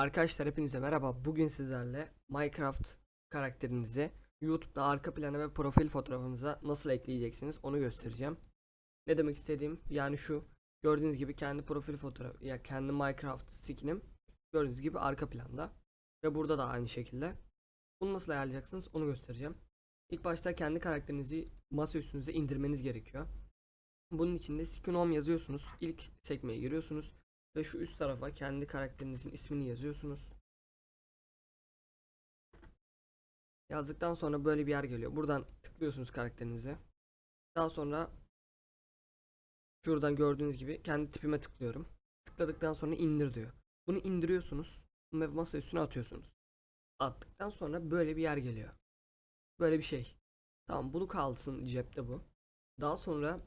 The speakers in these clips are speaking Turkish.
Arkadaşlar hepinize merhaba. Bugün sizlerle Minecraft karakterinizi YouTube'da arka plana ve profil fotoğrafınıza nasıl ekleyeceksiniz onu göstereceğim. Ne demek istediğim yani şu gördüğünüz gibi kendi profil fotoğrafı ya kendi Minecraft skinim gördüğünüz gibi arka planda ve burada da aynı şekilde. Bunu nasıl ayarlayacaksınız onu göstereceğim. İlk başta kendi karakterinizi masa üstünüze indirmeniz gerekiyor. Bunun için de Skin Home yazıyorsunuz. İlk sekmeye giriyorsunuz. Ve şu üst tarafa kendi karakterinizin ismini yazıyorsunuz. Yazdıktan sonra böyle bir yer geliyor. Buradan tıklıyorsunuz karakterinize. Daha sonra şuradan gördüğünüz gibi kendi tipime tıklıyorum. Tıkladıktan sonra indir diyor. Bunu indiriyorsunuz ve masa üstüne atıyorsunuz. Attıktan sonra böyle bir yer geliyor. Böyle bir şey. Tamam bunu kalsın cepte bu. Daha sonra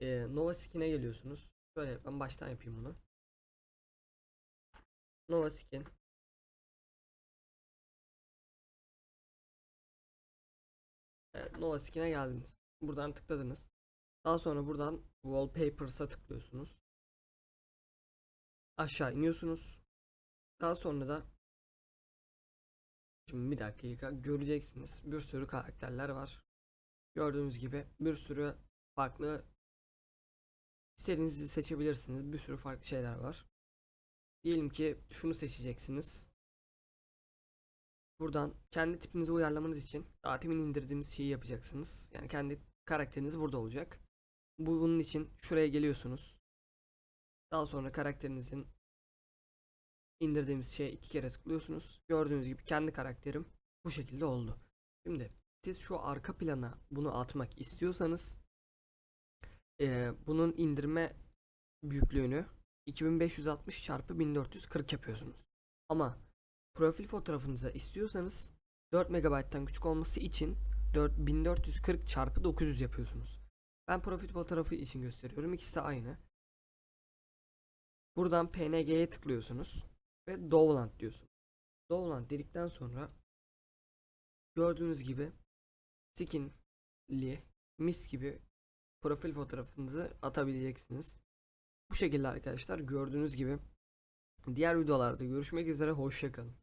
e, Nova Skin'e geliyorsunuz. Şöyle ben baştan yapayım bunu. Nova Skin. Evet, Nova Skin'e geldiniz. Buradan tıkladınız. Daha sonra buradan Wallpapers'a tıklıyorsunuz. Aşağı iniyorsunuz. Daha sonra da Şimdi bir dakika göreceksiniz. Bir sürü karakterler var. Gördüğünüz gibi bir sürü farklı istediğinizi seçebilirsiniz. Bir sürü farklı şeyler var. Diyelim ki şunu seçeceksiniz. Buradan kendi tipinizi uyarlamanız için daha indirdiğimiz şeyi yapacaksınız. Yani kendi karakteriniz burada olacak. Bu bunun için şuraya geliyorsunuz. Daha sonra karakterinizin indirdiğimiz şeye iki kere tıklıyorsunuz. Gördüğünüz gibi kendi karakterim bu şekilde oldu. Şimdi siz şu arka plana bunu atmak istiyorsanız eee, bunun indirme büyüklüğünü 2560 çarpı 1440 yapıyorsunuz. Ama profil fotoğrafınıza istiyorsanız 4 MB'tan küçük olması için 4 1440 çarpı 900 yapıyorsunuz. Ben profil fotoğrafı için gösteriyorum. İkisi de aynı. Buradan PNG'ye tıklıyorsunuz ve Dowland diyorsunuz. Dowland dedikten sonra gördüğünüz gibi skinli mis gibi profil fotoğrafınızı atabileceksiniz. Bu şekilde arkadaşlar gördüğünüz gibi diğer videolarda görüşmek üzere hoşçakalın.